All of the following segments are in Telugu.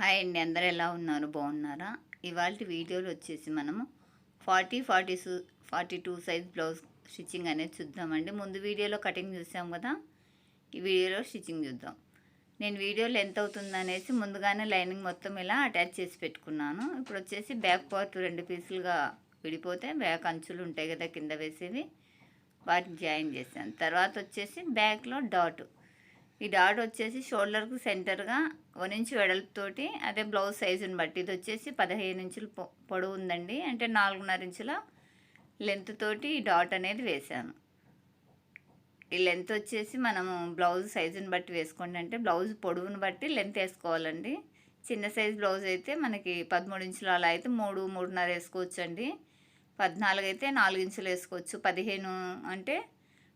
హాయ్ అండి అందరు ఎలా ఉన్నారు? బాగున్నారా? ఇవాళ వీడియోలో వచ్చేసి మనము forty forty to forty two size blouse stitching అనేది చూద్దామండి. ముందు వీడియోలో కటింగ్ చూసాం కదా ఈ వీడియోలో స్టిచ్చింగ్ చూద్దాం. నేను వీడియోలో ఎంత అవుతుంది అనేసి ముందుగానే లైనింగ్ మొత్తం ఇలా అటాచ్ చేసి పెట్టుకున్నాను. ఇప్పుడు వచ్చేసి బ్యాక్ పార్ట్ రెండు పీసులుగా విడిపోతే బ్యాక్ అంచులు ఉంటాయి కదా కింద వేసేవి వాటిని జాయిన్ చేశాను. తర్వాత వచ్చేసి బ్యాక్లో డాట్ ఈ డాట్ వచ్చేసి షోల్డర్కు సెంటర్గా వన్ ఇంచ్ వెడల్పుతోటి అదే బ్లౌజ్ సైజుని బట్టి ఇది వచ్చేసి పదిహేను ఇంచులు పొ- పొడవు ఉందండి. అంటే నాలుగున్నర ఇంచుల లెంత్ తోటి ఈ డాట్ అనేది వేశాను. ఈ లెంత్ వచ్చేసి మనము బ్లౌజ్ సైజుని బట్టి వేసుకోండి అంటే బ్లౌజ్ పొడవుని బట్టి లెంత్ వేసుకోవాలండి. చిన్న సైజ్ బ్లౌజ్ అయితే మనకి పదమూడు ఇంచులు అలా అయితే మూడు మూడున్నర వేసుకోవచ్చు అండి పద్నాలుగు అయితే నాలుగు ఇంచులు వేసుకోవచ్చు. పదిహేను అంటే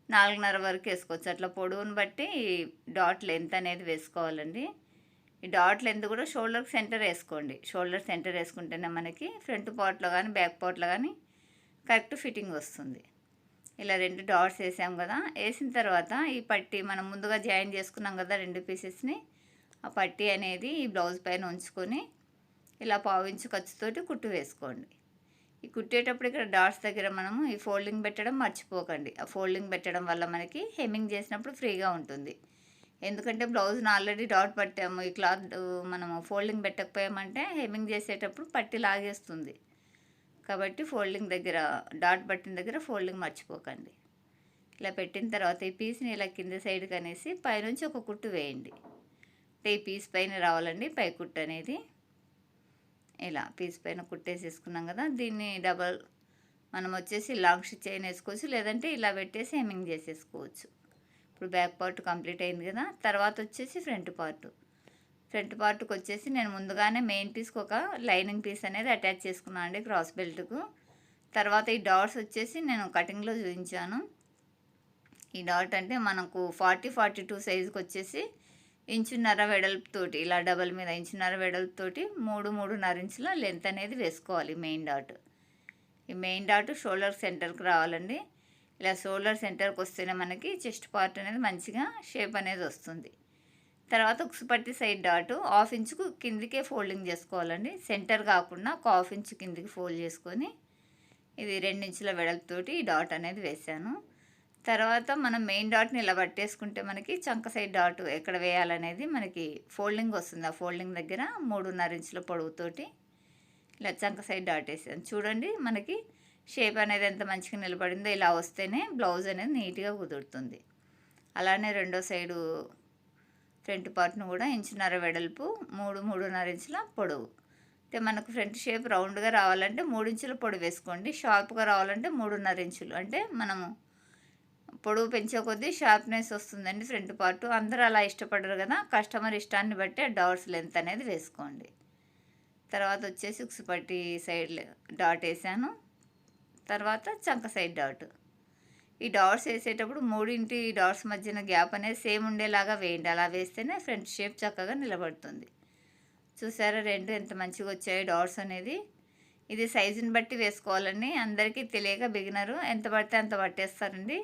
నాలుగున్నర వరకు వేసుకోవచ్చు. అట్లా పొడవుని బట్టి డాట్ లెంత్ అనేది వేసుకోవాలండి. ఈ డాట్ లెంత్ కూడా షోల్డర్ సెంటర్ వేసుకోండి. షోల్డర్ సెంటర్ వేసుకుంటేనే మనకి ఫ్రంట్ పార్ట్లో కానీ బ్యాక్ పార్ట్లో కానీ కరెక్ట్ ఫిట్టింగ్ వస్తుంది. ఇలా రెండు డాట్స్ వేసాం కదా. వేసిన తర్వాత ఈ పట్టి మనం ముందుగా జాయిన్ చేసుకున్నాం కదా రెండు పీసెస్ని. ఆ పట్టి అనేది ఈ బ్లౌజ్ పైన ఉంచుకొని ఇలా పావించు ఖర్చుతోటి కుట్టు వేసుకోండి. ఈ కుట్టేటప్పుడు ఇక్కడ డాట్స్ దగ్గర మనము ఈ ఫోల్డింగ్ పెట్టడం మర్చిపోకండి. ఆ ఫోల్డింగ్ పెట్టడం వల్ల మనకి హెమ్మింగ్ చేసినప్పుడు ఫ్రీగా ఉంటుంది. ఎందుకంటే బ్లౌజ్ని ఆల్రెడీ డాట్ పట్టాము. ఈ క్లాత్ మనము ఫోల్డింగ్ పెట్టకపోయామంటే హెమ్మింగ్ చేసేటప్పుడు పట్టి లాగేస్తుంది. కాబట్టి ఫోల్డింగ్ దగ్గర డాట్ పట్టిన దగ్గర ఫోల్డింగ్ మర్చిపోకండి. ఇలా పెట్టిన తర్వాత ఈ పీస్ని ఇలా కింద సైడ్కి అనేసి పైనుంచి ఒక కుట్టు వేయండి. అంటే ఈ పీస్ పైన రావాలండి పై కుట్టు అనేది. ఇలా పీస్ పైన కుట్టేసేసుకున్నాం కదా దీన్ని డబల్ మనం వచ్చేసి లాంగ్ స్టిచ్ అయిన వేసుకోవచ్చు లేదంటే ఇలా పెట్టేసి హెమ్మింగ్ చేసేసుకోవచ్చు. ఇప్పుడు బ్యాక్ పార్ట్ కంప్లీట్ అయింది కదా తర్వాత వచ్చేసి ఫ్రంట్ పార్ట్. ఫ్రంట్ పార్ట్కి వచ్చేసి నేను ముందుగానే మెయిన్ పీస్కి ఒక లైనింగ్ పీస్ అనేది అటాచ్ చేసుకున్నాను అండి క్రాస్ బెల్ట్కు. తర్వాత ఈ డాట్స్ వచ్చేసి నేను కటింగ్లో చూపించాను. ఈ డాట్ అంటే మనకు ఫార్టీ ఫార్టీ టూ సైజుకి వచ్చేసి ఇంచున్నర వెడల్పుతోటి ఇలా డబల్ మీద ఇంచున్నర వెడల్పుతోటి మూడు మూడున్నర ఇంచుల లెంత్ అనేది వేసుకోవాలి మెయిన్ డాట్. ఈ మెయిన్ డాట్ షోల్డర్ సెంటర్కి రావాలండి. ఇలా షోల్డర్ సెంటర్కి వస్తేనే మనకి చెస్ట్ పార్ట్ అనేది మంచిగా షేప్ అనేది వస్తుంది. తర్వాత ఉక్సుపట్టి సైడ్ డాటు హాఫ్ ఇంచుకు కిందికే ఫోల్డింగ్ చేసుకోవాలండి. సెంటర్ కాకుండా ఒక హాఫ్ ఇంచు కిందికి ఫోల్డ్ చేసుకొని ఇది రెండించుల వెడల్పుతోటి ఈ డాట్ అనేది వేసాను. తర్వాత మనం మెయిన్ డాట్ని ఇలా పట్టేసుకుంటే మనకి చంక సైడ్ డాట్ ఎక్కడ వేయాలనేది మనకి ఫోల్డింగ్ వస్తుంది. ఆ ఫోల్డింగ్ దగ్గర మూడున్నర ఇంచుల పొడవుతోటి ఇలా చంక సైడ్ డాట్ వేసాను చూడండి మనకి షేప్ అనేది ఎంత మంచిగా నిలబడిందో ఇలా వస్తేనే బ్లౌజ్ అనేది నీట్గా కుదురుతుంది. అలానే రెండో సైడు ఫ్రంట్ పార్ట్ను కూడా ఇంచున్నర వెడల్పు మూడు మూడున్నర ఇంచుల పొడవు. అంటే మనకు ఫ్రంట్ షేప్ రౌండ్గా రావాలంటే మూడు ఇంచుల పొడవు వేసుకోండి. షార్ప్గా రావాలంటే మూడున్నర ఇంచులు. అంటే మనము పొడవు పెంచే కొద్దీ షార్ప్నెస్ వస్తుందండి ఫ్రంట్ పార్ట్. అందరూ అలా ఇష్టపడరు కదా. కస్టమర్ ఇష్టాన్ని బట్టి డాట్స్ లెంత్ అనేది వేసుకోండి. తర్వాత వచ్చేసి ఉక్సుపట్టి సైడ్ డాట్ వేసాను. తర్వాత చంక సైడ్ డాట్. ఈ డాట్స్ వేసేటప్పుడు మూడింటి డాట్స్ మధ్యన గ్యాప్ అనేది సేమ్ ఉండేలాగా వేయండి. అలా వేస్తేనే ఫ్రంట్ షేప్ చక్కగా నిలబడుతుంది. చూసారా రెండు ఎంత మంచిగా వచ్చాయి డాట్స్ అనేది. ఇది సైజుని బట్టి వేసుకోవాలని అందరికీ తెలియక బిగినరు. ఎంత పడితే అంత పట్టేస్తారండి.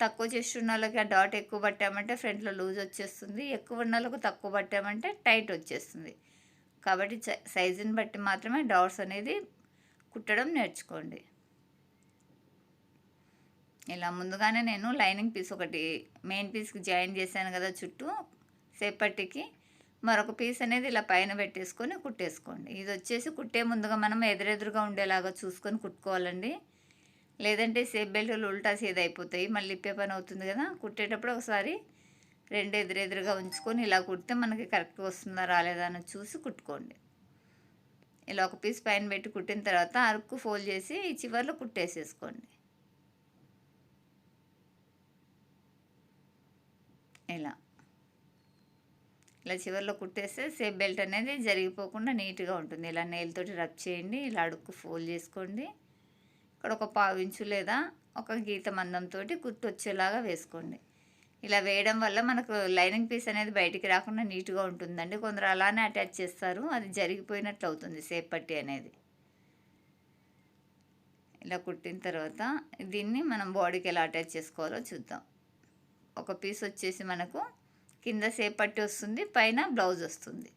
తక్కువ చేస్తున్న వాళ్ళకి ఆ డాట్ ఎక్కువ పట్టామంటే ఫ్రంట్లో లూజ్ వచ్చేస్తుంది. ఎక్కువ ఉన్న వాళ్ళకు తక్కువ పట్టామంటే టైట్ వచ్చేస్తుంది. కాబట్టి సైజుని బట్టి మాత్రమే డాట్స్ అనేది కుట్టడం నేర్చుకోండి. ఇలా ముందుగానే నేను లైనింగ్ పీస్ ఒకటి మెయిన్ పీస్కి జాయిన్ చేశాను కదా చుట్టూ సేపటికి మరొక పీస్ అనేది ఇలా పైన పెట్టేసుకొని కుట్టేసుకోండి. ఇది వచ్చేసి కుట్టే ముందుగా మనం ఎదురెదురుగా ఉండేలాగా చూసుకొని కుట్టుకోవాలండి. లేదంటే సేఫ్ బెల్ట్లు ఉల్టా సీదా అయిపోతాయి. మళ్ళీ ఇప్పే పని అవుతుంది కదా. కుట్టేటప్పుడు ఒకసారి రెండు ఎదురెదురుగా ఉంచుకొని ఇలా కుడితే మనకి కరెక్ట్గా వస్తుందా రాలేదా అని చూసి కుట్టుకోండి. ఇలా ఒక పీస్ పైన పెట్టి కుట్టిన తర్వాత అరుక్కు ఫోల్డ్ చేసి చివరిలో చివర్లో కుట్టేసేసుకోండి. ఇలా. ఇలా చివర్లో కుట్టేస్తే సేఫ్ బెల్ట్ అనేది జరిగిపోకుండా నీట్గా ఉంటుంది. ఇలా నేలతోటి రబ్ చేయండి. ఇలా అడుక్కు ఫోల్డ్ చేసుకోండి. ఇక్కడ ఒక పావించు లేదా ఒక గీత మందంతో గుర్తొచ్చేలాగా వేసుకోండి. ఇలా వేయడం వల్ల మనకు లైనింగ్ పీస్ అనేది బయటికి రాకుండా నీట్గా ఉంటుందండి. కొందరు అలానే అటాచ్ చేస్తారు. అది జరిగిపోయినట్లు అవుతుంది సేప్ పట్టి అనేది. ఇలా కుట్టిన తర్వాత దీన్ని మనం బాడీకి ఎలా అటాచ్ చేసుకోవాలో చూద్దాం. ఒక పీస్ వచ్చేసి మనకు కింద సేప్ పట్టి వస్తుంది పైన బ్లౌజ్ వస్తుంది.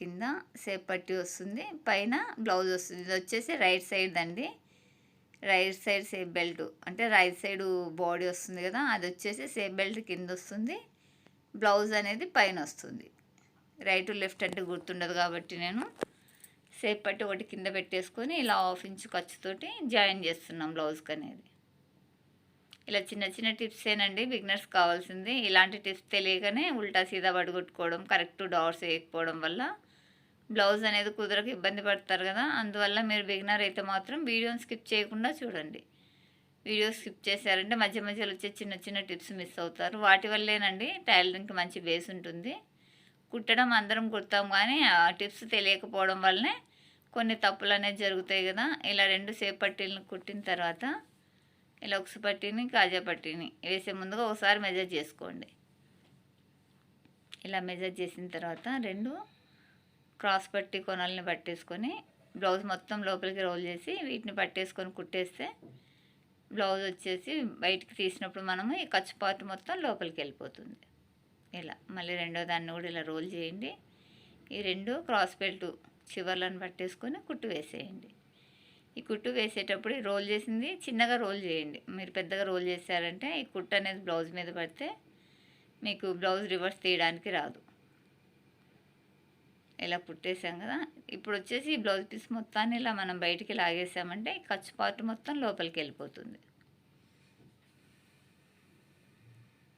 కింద సేప్ పట్టి వస్తుంది. పైన బ్లౌజ్ వస్తుంది. ఇది వచ్చేసి రైట్ సైడ్ అండి రైట్ సైడ్ సేప్ బెల్ట్. అంటే రైట్ సైడ్ బాడీ వస్తుంది కదా అది వచ్చేసి సేప్ బెల్ట్ కింద వస్తుంది. బ్లౌజ్ అనేది పైన వస్తుంది. రైట్ లెఫ్ట్ అంటే గుర్తుండదు కాబట్టి నేను సేప్ పట్టి ఒకటి కింద పెట్టేసుకొని ఇలా హాఫ్ ఇంచ్ ఖర్చుతోటి జాయిన్ చేస్తున్నాం బ్లౌజ్కి అనేది. ఇలా చిన్న చిన్న టిప్స్ ఏనండి. బిగినర్స్ కావాల్సింది. ఇలాంటి టిప్స్ తెలియకనే ఉల్టా సీదా పడగొట్టుకోవడం కరెక్ట్ డాట్స్ వేయకపోవడం వల్ల బ్లౌజ్ అనేది కుదరకు ఇబ్బంది పడతారు కదా అందువల్ల మీరు బిగినర్ అయితే మాత్రం వీడియోని స్కిప్ చేయకుండా చూడండి. వీడియో స్కిప్ చేశారంటే మధ్య మధ్యలో వచ్చే చిన్న చిన్న టిప్స్ మిస్ అవుతారు. వాటి వల్లేనండి టైలరింగ్కి మంచి బేస్ ఉంటుంది. కుట్టడం అందరం కుడతాం కానీ ఆ టిప్స్ తెలియకపోవడం వల్లనే కొన్ని తప్పులు అనేది జరుగుతాయి కదా. ఇలా రెండు సేపు పట్టీలను కుట్టిన తర్వాత ఇలా ఒకసు పట్టీని కాజా పట్టీని వేసే ముందుగా ఒకసారి మెజర్ చేసుకోండి. ఇలా మెజర్ చేసిన తర్వాత రెండు క్రాస్ పట్టి కొనల్ని పట్టేసుకొని బ్లౌజ్ మొత్తం లోపలికి రోల్ చేసి వీటిని పట్టేసుకొని కుట్టేస్తే బ్లౌజ్ వచ్చేసి బయటికి తీసినప్పుడు మనము ఈ ఖర్చు పాటు మొత్తం లోపలికి వెళ్ళిపోతుంది. ఇలా మళ్ళీ రెండో దాన్ని కూడా ఇలా రోల్ చేయండి. ఈ రెండు క్రాస్ బెల్ట్ చివర్లను పట్టేసుకొని కుట్టు వేసేయండి. ఈ కుట్టు వేసేటప్పుడు రోల్ చేసింది చిన్నగా రోల్ చేయండి. మీరు పెద్దగా రోల్ చేశారంటే ఈ కుట్టు అనేది బ్లౌజ్ మీద పడితే మీకు బ్లౌజ్ రివర్స్ తీయడానికి రాదు. ఇలా పుట్టేసాం కదా. ఇప్పుడు వచ్చేసి ఈ బ్లౌజ్ పీస్ మొత్తాన్ని ఇలా మనం బయటికి లాగేసామంటే ఖర్చు పార్ట్ మొత్తం లోపలికి వెళ్ళిపోతుంది.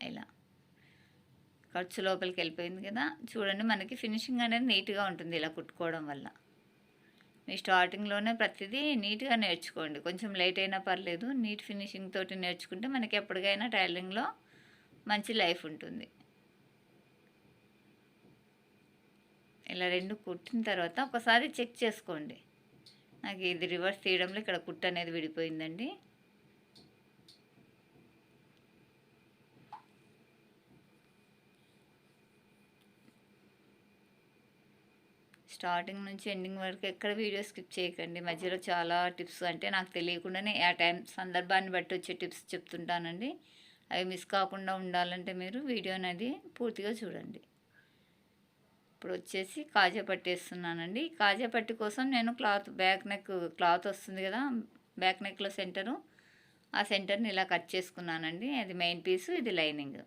ఇలా. ఖర్చు లోపలికి వెళ్ళిపోయింది కదా. చూడండి మనకి ఫినిషింగ్ అనేది నీట్గా ఉంటుంది ఇలా కుట్టుకోవడం వల్ల. మీ స్టార్టింగ్లోనే ప్రతిదీ నీట్గా నేర్చుకోండి. కొంచెం లేట్ అయినా పర్లేదు. నీట్ ఫినిషింగ్ తోటి నేర్చుకుంటే మనకి ఎప్పటికైనా టైలరింగ్లో మంచి లైఫ్ ఉంటుంది. ఇలా రెండు కుట్టిన తర్వాత ఒకసారి చెక్ చేసుకోండి. నాకు ఇది రివర్స్ తీయడంలో ఇక్కడ కుట్టు అనేది విడిపోయిందండి. స్టార్టింగ్ నుంచి ఎండింగ్ వరకు ఎక్కడ వీడియో స్కిప్ చేయకండి. మధ్యలో చాలా టిప్స్ అంటే నాకు తెలియకుండానే ఆ టైం సందర్భాన్ని బట్టి వచ్చే టిప్స్ చెప్తుంటానండి. అవి మిస్ కాకుండా ఉండాలంటే మీరు వీడియో అనేది పూర్తిగా చూడండి. ఇప్పుడు వచ్చేసి కాజా పట్టేస్తున్నానండి. కాజా పట్టి కోసం నేను క్లాత్ బ్యాక్ నెక్ క్లాత్ వస్తుంది కదా బ్యాక్ నెక్లో సెంటరు. ఆ సెంటర్ని ఇలా కట్ చేసుకున్నానండి. అది మెయిన్ పీసు ఇది లైనింగ్.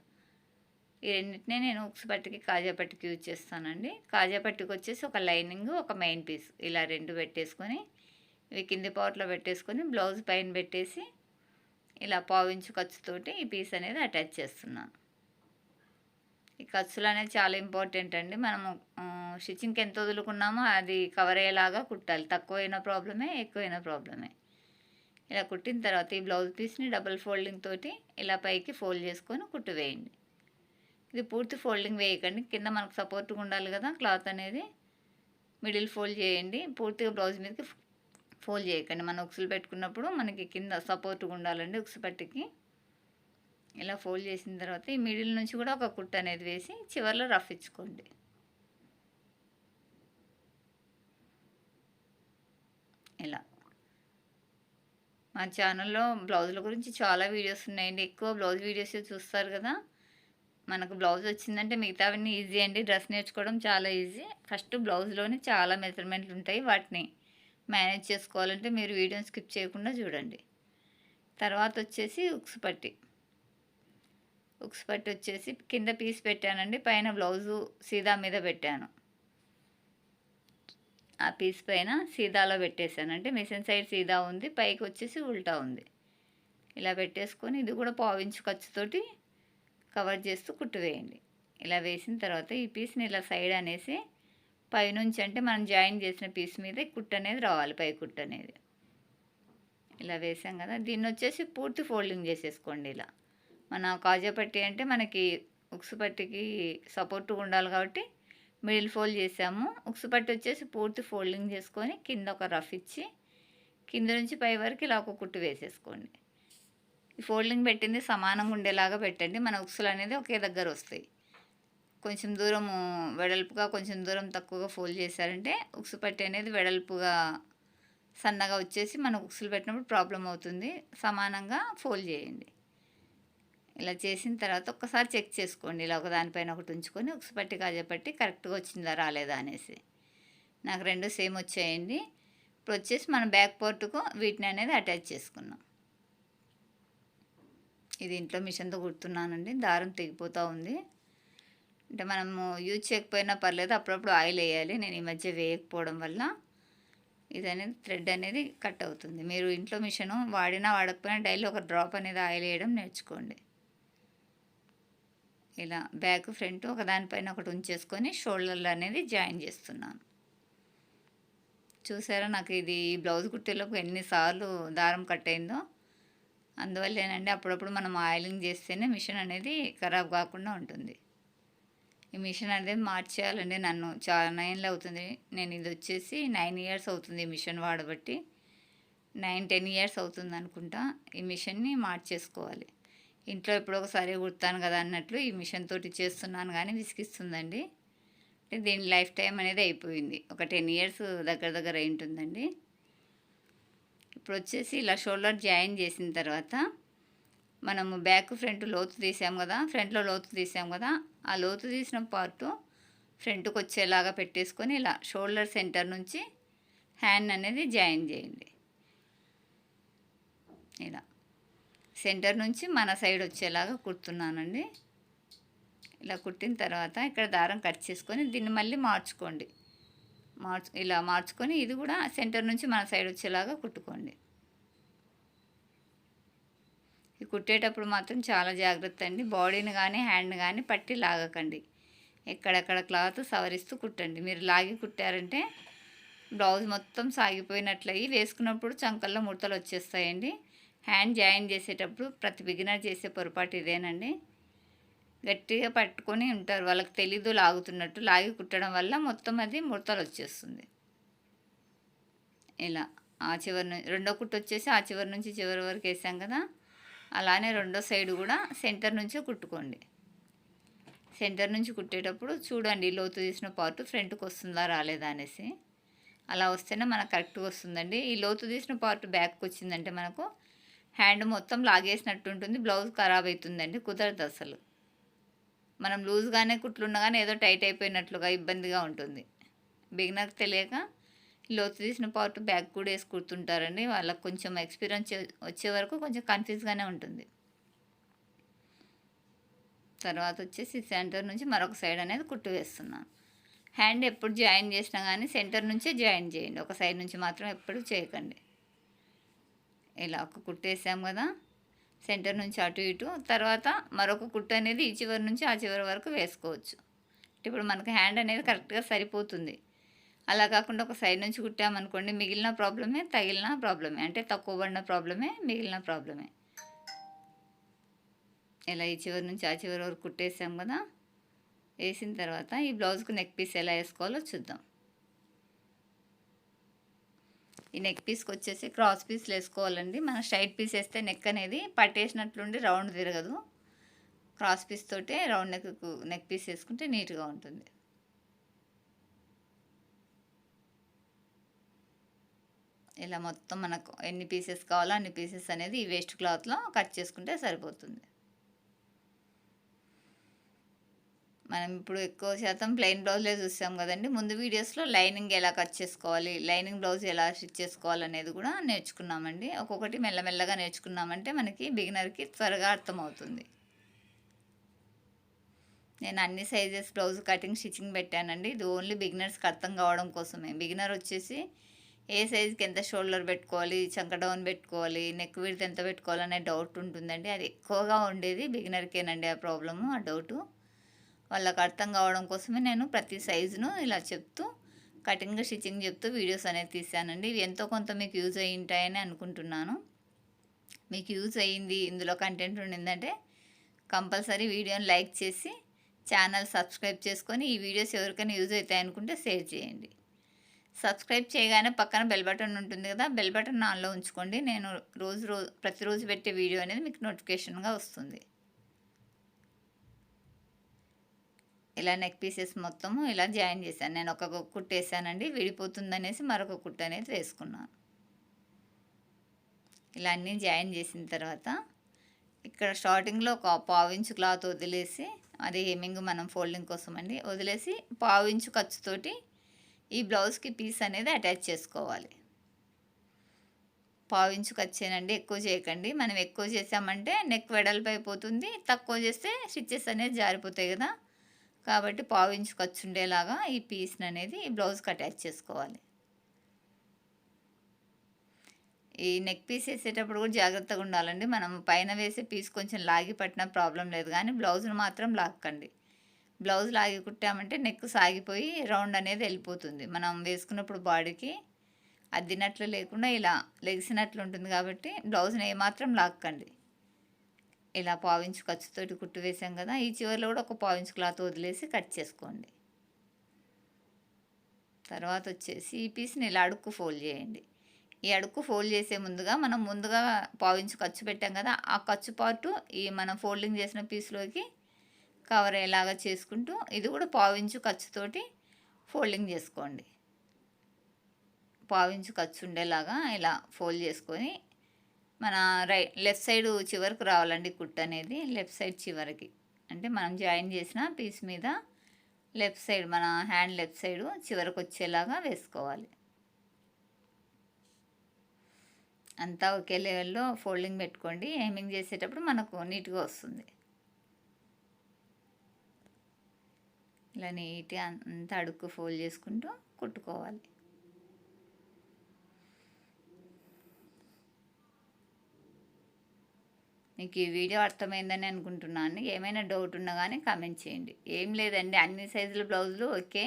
ఈ రెండింటినే నేను ఉక్స్ పట్టికి కాజా పట్టికి యూజ్ చేస్తానండి. కాజా పట్టికి వచ్చేసి ఒక లైనింగ్ ఒక మెయిన్ పీస్. ఇలా రెండు పెట్టేసుకొని ఇవి కింది పాట్లో పెట్టేసుకొని బ్లౌజ్ పైన పెట్టేసి ఇలా పావించు ఖర్చుతోటి ఈ పీస్ అనేది అటాచ్ చేస్తున్నాను ఈ ఖర్చులు అనేది చాలా ఇంపార్టెంట్ అండి. మనము స్టిచ్చింగ్కి ఎంత వదులుకున్నామో అది కవర్ అయ్యేలాగా కుట్టాలి. తక్కువైన ప్రాబ్లమే ఎక్కువైన ప్రాబ్లమే. ఇలా కుట్టిన తర్వాత ఈ బ్లౌజ్ పీస్ని డబుల్ ఫోల్డింగ్ తోటి ఇలా పైకి ఫోల్డ్ చేసుకొని కుట్టు వేయండి. ఇది పూర్తి ఫోల్డింగ్ వేయకండి. కింద మనకు సపోర్ట్గా ఉండాలి కదా క్లాత్ అనేది. మిడిల్ ఫోల్డ్ చేయండి. పూర్తిగా బ్లౌజ్ మీదకి ఫోల్డ్ చేయకండి. మనం ఉక్సులు పెట్టుకున్నప్పుడు మనకి కింద సపోర్ట్గా ఉండాలండి ఉక్సు పట్టికి. ఇలా ఫోల్డ్ చేసిన తర్వాత ఈ మిడిల్ నుంచి కూడా ఒక కుట్ట అనేది వేసి చివరిలో రఫ్ ఇచ్చుకోండి. ఇలా. మా ఛానల్లో బ్లౌజుల గురించి చాలా వీడియోస్ ఉన్నాయండి. ఎక్కువ బ్లౌజ్ వీడియోస్ చూస్తారు కదా. మనకు బ్లౌజ్ వచ్చిందంటే మిగతావన్నీ ఈజీ అండి. డ్రెస్ నేర్చుకోవడం చాలా ఈజీ. ఫస్ట్ బ్లౌజ్లోనే చాలా మెజర్మెంట్లు ఉంటాయి. వాటిని మేనేజ్ చేసుకోవాలంటే మీరు వీడియోని స్కిప్ చేయకుండా చూడండి. తర్వాత వచ్చేసి ఉక్స్ పట్టి. ఉక్స్ పట్టి వచ్చేసి కింద పీస్ పెట్టానండి. పైన బ్లౌజు సీదా మీద పెట్టాను. ఆ పీస్ పైన సీదాలో పెట్టేశాను మిషన్ సైడ్ సీదా ఉంది పైకి వచ్చేసి ఉల్టా ఉంది. ఇలా పెట్టేసుకొని ఇది కూడా పావించు ఖర్చుతోటి కవర్ చేస్తూ కుట్టు వేయండి ఇలా వేసిన తర్వాత ఈ పీస్ని ఇలా సైడ్ అనేసి పైనుంచి అంటే మనం జాయిన్ చేసిన పీస్ మీద కుట్టు అనేది రావాలి పై కుట్టు అనేది. ఇలా వేసాం కదా. దీన్ని వచ్చేసి పూర్తి ఫోల్డింగ్ చేసేసుకోండి ఇలా. మన కాజా పట్టి అంటే మనకి ఉక్సు పట్టికి సపోర్ట్గా ఉండాలి కాబట్టి మిడిల్ ఫోల్డ్ చేసాము. ఉక్సు పట్టి వచ్చేసి పూర్తి ఫోల్డింగ్ చేసుకొని కింద ఒక రఫ్ ఇచ్చి కింద నుంచి పై వరకు ఇలా ఒక కుట్టు వేసేసుకోండి. ఈ ఫోల్డింగ్ పెట్టింది సమానంగా ఉండేలాగా పెట్టండి. మన ఉక్సులు అనేది ఒకే దగ్గర వస్తాయి. కొంచెం దూరం వెడల్పుగా కొంచెం దూరం తక్కువగా ఫోల్డ్ చేశారంటే ఉక్సు పట్టి అనేది వెడల్పుగా సన్నగా వచ్చేసి మన ఉక్సులు పెట్టినప్పుడు ప్రాబ్లం అవుతుంది. సమానంగా ఫోల్డ్ చేయండి. ఇలా చేసిన తర్వాత ఒక్కసారి చెక్ చేసుకోండి. ఇలా ఒక దానిపైన ఒకటి ఉంచుకొని ఒక పట్టి కాజపట్టి కరెక్ట్గా వచ్చిందా రాలేదా అనేసి. నాకు రెండు సేమ్ వచ్చాయండి. ఇప్పుడు వచ్చేసి మన బ్యాక్ పోర్టుకు వీటిని అనేది అటాచ్ చేసుకున్నాం. ఇది ఇంట్లో మిషన్తో కుడుతున్నానండి. దారం తెగిపోతూ ఉంది. అంటే మనము యూజ్ చేయకపోయినా పర్లేదు అప్పుడప్పుడు ఆయిల్ వేయాలి. నేను ఈ మధ్య వేయకపోవడం వల్ల ఇది అనేది థ్రెడ్ అనేది కట్ అవుతుంది. మీరు ఇంట్లో మిషను వాడినా వాడకపోయినా డైలీ ఒక డ్రాప్ అనేది ఆయిల్ వేయడం నేర్చుకోండి. ఇలా బ్యాక్ ఫ్రంట్ ఒక దానిపైన ఒకటి ఉంచేసుకొని షోల్డర్లు అనేది జాయిన్ చేస్తున్నాను. చూసారా నాకు ఇది బ్లౌజ్ కుట్టేలోపు ఎన్నిసార్లు దారం కట్ అయిందో అందువల్లేనండి అప్పుడప్పుడు మనం ఆయిలింగ్ చేస్తేనే మిషన్ అనేది ఖరాబ్ కాకుండా ఉంటుంది. ఈ మిషన్ అనేది మార్చేయాలండి నన్ను. చాలా నైన్లు అవుతుంది. నేను ఇది వచ్చేసి నైన్ ఇయర్స్ అవుతుంది ఈ మిషన్ వాడబట్టి. నైన్ టెన్ ఇయర్స్ అవుతుంది అనుకుంటా ఈ మిషన్ని మార్చేసుకోవాలి. ఇంట్లో ఎప్పుడో ఒకసారి కుడతాను కదా అన్నట్లు ఈ మిషన్ తోటి చేస్తున్నాను కానీ విసిగిస్తుందండి. అంటే దీని లైఫ్ టైం అనేది అయిపోయింది. ఒక టెన్ ఇయర్స్ దగ్గర దగ్గర అయి ఉంటుందండి. ఇప్పుడు వచ్చేసి ఇలా షోల్డర్ జాయిన్ చేసిన తర్వాత మనము బ్యాక్ ఫ్రంట్ లోతు తీసాం కదా ఫ్రంట్లో లోతు తీసాం కదా ఆ లోతు తీసిన పార్టు ఫ్రంట్కి వచ్చేలాగా పెట్టేసుకొని ఇలా షోల్డర్ సెంటర్ నుంచి హ్యాండ్ అనేది జాయిన్ చేయండి. ఇలా. సెంటర్ నుంచి మన సైడ్ వచ్చేలాగా కుడుతున్నానండి. ఇలా కుట్టిన తర్వాత ఇక్కడ దారం కట్ చేసుకొని దీన్ని మళ్ళీ మార్చుకోండి. మార్చు ఇలా మార్చుకొని ఇది కూడా సెంటర్ నుంచి మన సైడ్ వచ్చేలాగా కుట్టుకోండి. ఇది కుట్టేటప్పుడు మాత్రం చాలా జాగ్రత్త అండి. బాడీని కానీ హ్యాండ్ కానీ పట్టి లాగకండి. ఎక్కడెక్కడ క్లాత్ సవరిస్తూ కుట్టండి. మీరు లాగి కుట్టారంటే బ్లౌజ్ మొత్తం సాగిపోయినట్లయి వేసుకున్నప్పుడు చంకల్లో ముడతలు వచ్చేస్తాయండి. హ్యాండ్ జాయిన్ చేసేటప్పుడు ప్రతి బిగినర్ చేసే పొరపాటు ఇదేనండి. గట్టిగా పట్టుకొని ఉంటారు. వాళ్ళకి తెలీదు లాగుతున్నట్టు లాగి కుట్టడం వల్ల మొత్తం అది ముడతలు వచ్చేస్తుంది. ఇలా ఆ చివరి నుంచి రెండో కుట్టు వచ్చేసి ఆ చివరి నుంచి చివరి వరకు వేసాం కదా. అలానే రెండో సైడ్ కూడా సెంటర్ నుంచే కుట్టుకోండి. సెంటర్ నుంచి కుట్టేటప్పుడు చూడండి లోతు తీసిన పార్ట్ ఫ్రంట్కి వస్తుందా రాలేదా అనేసి. అలా వస్తేనే మనకు కరెక్ట్గా వస్తుందండి. ఈ లోతు తీసిన పార్ట్ బ్యాక్కి వచ్చిందంటే మనకు హ్యాండ్ మొత్తం లాగేసినట్టు ఉంటుంది బ్లౌజ్ ఖరాబ్ అవుతుందండి కుదరదు అసలు. మనం లూజ్గానే కుట్లున్నా కానీ ఏదో టైట్ అయిపోయినట్లుగా ఇబ్బందిగా ఉంటుంది. బిగినర్కి తెలియక లోతు తీసిన పార్ట్ బ్యాగ్ కూడా వేసి కుడుతుంటారండి వాళ్ళకి కొంచెం ఎక్స్పీరియన్స్ వచ్చే వరకు కొంచెం కన్ఫ్యూజ్గానే ఉంటుంది. తర్వాత వచ్చేసి సెంటర్ నుంచి మరొక సైడ్ అనేది కుట్టు వేస్తున్నాను. హ్యాండ్ ఎప్పుడు జాయిన్ చేసినా కానీ సెంటర్ నుంచే జాయిన్ చేయండి ఒక సైడ్ నుంచి మాత్రం ఎప్పుడు చేయకండి. ఇలా ఒక కుట్టేసాం కదా సెంటర్ నుంచి అటు ఇటు. తర్వాత మరొక కుట్టు అనేది ఈ చివరి నుంచి ఆ చివరి వరకు వేసుకోవచ్చు. ఇప్పుడు మనకు హ్యాండ్ అనేది కరెక్ట్గా సరిపోతుంది. అలా కాకుండా ఒక సైడ్ నుంచి కుట్టామనుకోండి మిగిలిన ప్రాబ్లమే తగిలిన ప్రాబ్లమే. అంటే తక్కువ పడిన ప్రాబ్లమే మిగిలిన ప్రాబ్లమే. ఇలా ఈ చివరి నుంచి ఆ చివరి వరకు కుట్టేసాం కదా వేసిన తర్వాత ఈ బ్లౌజ్కు నెక్ పీస్ ఎలా వేసుకోవాలో చూద్దాం. ఈ నెక్ పీస్కి వచ్చేసి క్రాస్ పీస్లు వేసుకోవాలండి. మన స్ట్రైట్ పీస్ వేస్తే నెక్ అనేది పట్టేసినట్లుండి రౌండ్ తిరగదు. క్రాస్ పీస్ తోటే రౌండ్ నెక్ నెక్ పీస్ వేసుకుంటే నీట్గా ఉంటుంది. ఇలా మొత్తం మనకు ఎన్ని పీసెస్ కావాలో అన్ని పీసెస్ అనేది ఈ వేస్ట్ క్లాత్లో కట్ చేసుకుంటే సరిపోతుంది. మనం ఇప్పుడు ఎక్కువ శాతం ప్లెయిన్ బ్లౌజ్లే చూసాం కదండి. ముందు వీడియోస్లో లైనింగ్ ఎలా కట్ చేసుకోవాలి లైనింగ్ బ్లౌజ్ ఎలా స్టిచ్ చేసుకోవాలి అనేది కూడా నేర్చుకున్నామండి. ఒక్కొక్కటి మెల్లమెల్లగా నేర్చుకున్నామంటే మనకి బిగినర్కి త్వరగా అర్థమవుతుంది. నేను అన్ని సైజెస్ బ్లౌజ్ కటింగ్ స్టిచ్చింగ్ పెట్టానండి. ఇది ఓన్లీ బిగినర్స్కి అర్థం కావడం కోసమే. బిగినర్ వచ్చేసి ఏ సైజుకి ఎంత షోల్డర్ పెట్టుకోవాలి చంక డౌన్ పెట్టుకోవాలి నెక్ విడ్త్ ఎంత పెట్టుకోవాలనే డౌట్ ఉంటుందండి. అది ఎక్కువగా ఉండేది బిగినర్కేనండి ఆ ప్రాబ్లము ఆ డౌటు వాళ్ళకి అర్థం కావడం కోసమే నేను ప్రతి సైజును ఇలా చెప్తూ కటింగ్ స్టిచ్చింగ్ చెప్తూ వీడియోస్ అనేది తీసానండి. ఇవి ఎంతో కొంత మీకు యూజ్ అయ్యి ఉంటాయని అనుకుంటున్నాను. మీకు యూజ్ అయ్యింది ఇందులో కంటెంట్ ఉండిందంటే కంపల్సరీ వీడియోని లైక్ చేసి ఛానల్ సబ్స్క్రైబ్ చేసుకొని ఈ వీడియోస్ ఎవరికైనా యూజ్ అవుతాయి అనుకుంటే షేర్ చేయండి. సబ్స్క్రైబ్ చేయగానే పక్కన బెల్ బటన్ ఉంటుంది కదా బెల్ బటన్ ఆన్లో ఉంచుకోండి. నేను రోజు రోజు ప్రతిరోజు పెట్టే వీడియో అనేది మీకు నోటిఫికేషన్గా వస్తుంది. ఇలా నెక్ పీసెస్ మొత్తము ఇలా జాయిన్ చేశాను. నేను ఒక కుట్టు వేసానండి విడిపోతుందనేసి మరొక కుట్టు అనేది వేసుకున్నాను. ఇలా అన్నీ జాయిన్ చేసిన తర్వాత ఇక్కడ స్టార్టింగ్లో ఒక పావించు క్లాత్ వదిలేసి అది హెమ్మింగ్ మనం ఫోల్డింగ్ కోసం అండి వదిలేసి పావించు ఖర్చుతోటి ఈ బ్లౌజ్కి పీస్ అనేది అటాచ్ చేసుకోవాలి. పావించు వచ్చేనండి ఎక్కువ చేయకండి. మనం ఎక్కువ చేసామంటే నెక్ వెడల్పు అయిపోతుంది తక్కువ చేస్తే స్టిచ్చెస్ అనేది జారిపోతాయి కదా. కాబట్టి పావించుకు ఖర్చు ఉండేలాగా ఈ పీస్ని అనేది ఈ బ్లౌజ్కి అటాచ్ చేసుకోవాలి. ఈ నెక్ పీస్ వేసేటప్పుడు కూడా జాగ్రత్తగా ఉండాలండి. మనం పైన వేసే పీస్ కొంచెం లాగి పట్టిన ప్రాబ్లం లేదు. కానీ బ్లౌజ్ను మాత్రం లాక్కండి. బ్లౌజ్ లాగి కుట్టామంటే నెక్ సాగిపోయి రౌండ్ అనేది వెళ్ళిపోతుంది. మనం వేసుకున్నప్పుడు బాడీకి అద్దినట్లు లేకుండా ఇలా లెగిసినట్లు ఉంటుంది కాబట్టి బ్లౌజ్ని ఏమాత్రం లాక్కండి. ఇలా పావించు ఖర్చుతోటి కుట్టు వేసాం కదా ఈ చివరిలో కూడా ఒక పావించు క్లాత్ వదిలేసి కట్ చేసుకోండి. తర్వాత వచ్చేసి ఈ పీస్ని ఇలా అడుక్కు ఫోల్డ్ చేయండి. ఈ అడుక్కు ఫోల్డ్ చేసే ముందుగా మనం ముందుగా పావించు ఖర్చు పెట్టాం కదా ఆ ఖర్చు పాటు ఈ మనం ఫోల్డింగ్ చేసిన పీస్లోకి కవర్ అయ్యేలాగా చేసుకుంటూ ఇది కూడా పావించు ఖర్చుతోటి ఫోల్డింగ్ చేసుకోండి. పావించు ఖర్చు ఉండేలాగా ఇలా ఫోల్డ్ చేసుకొని మన రైట్ లెఫ్ట్ సైడ్ చివరకు రావాలండి కుట్ అనేది లెఫ్ట్ సైడ్ చివరికి. అంటే మనం జాయిన్ చేసిన పీస్ మీద లెఫ్ట్ సైడ్ మన హ్యాండ్ లెఫ్ట్ సైడ్ చివరికి వచ్చేలాగా వేసుకోవాలి. అంతా ఒకే లెవెల్లో ఫోల్డింగ్ పెట్టుకోండి. ఎయిమింగ్ చేసేటప్పుడు మనకు నీట్గా వస్తుంది. ఇలా నీట్గా అంతా అడుక్కు ఫోల్డ్ చేసుకుంటూ కుట్టుకోవాలి. మీకు ఈ వీడియో అర్థమైందని అనుకుంటున్నాను. ఏమైనా డౌట్ ఉన్నా కానీ కామెంట్ చేయండి. ఏం లేదండి. అన్ని సైజుల బ్లౌజులు ఓకే.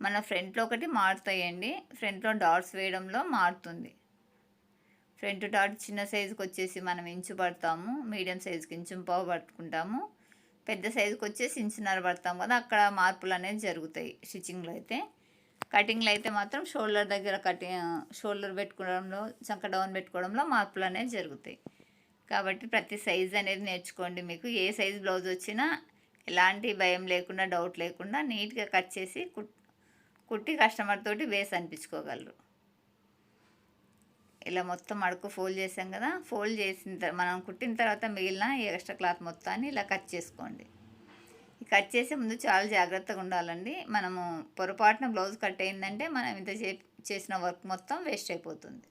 మన ఫ్రంట్లో ఒకటి మారుతాయండి. ఫ్రంట్లో డాట్స్ వేయడంలో మారుతుంది. ఫ్రంట్ డాట్ చిన్న సైజుకి వచ్చేసి మనం ఇంచు పడతాము. మీడియం సైజుకి ఇంచు పావు పట్టుకుంటాము. పెద్ద సైజుకి వచ్చేసి ఇంచున్నర పడతాం కదా. అక్కడ మార్పులు అనేది జరుగుతాయి స్టిచ్చింగ్లో అయితే. కటింగ్లో అయితే మాత్రం షోల్డర్ దగ్గర కటింగ్ షోల్డర్ పెట్టుకోవడంలో చంక డౌన్ పెట్టుకోవడంలో మార్పులు అనేవి జరుగుతాయి. కాబట్టి ప్రతి సైజ్ అనేది నేర్చుకోండి మీకు. ఏ సైజ్ బ్లౌజ్ వచ్చినా ఎలాంటి భయం లేకుండా డౌట్ లేకుండా నీట్గా కట్ చేసి కుట్టి కస్టమర్ తోటి వేసి అనిపించుకోగలరు. ఇలా మొత్తం అడుగు ఫోల్డ్ చేసాం కదా ఫోల్డ్ చేసిన మనం కుట్టిన తర్వాత మిగిలిన ఎక్స్ట్రా క్లాత్ మొత్తాన్ని ఇలా కట్ చేసుకోండి. కట్ చేసే ముందు చాలా జాగ్రత్తగా ఉండాలండి. మనము పొరపాటున బ్లౌజ్ కట్ అయిందంటే మనం ఇంత చేసిన వర్క్ మొత్తం వేస్ట్ అయిపోతుంది.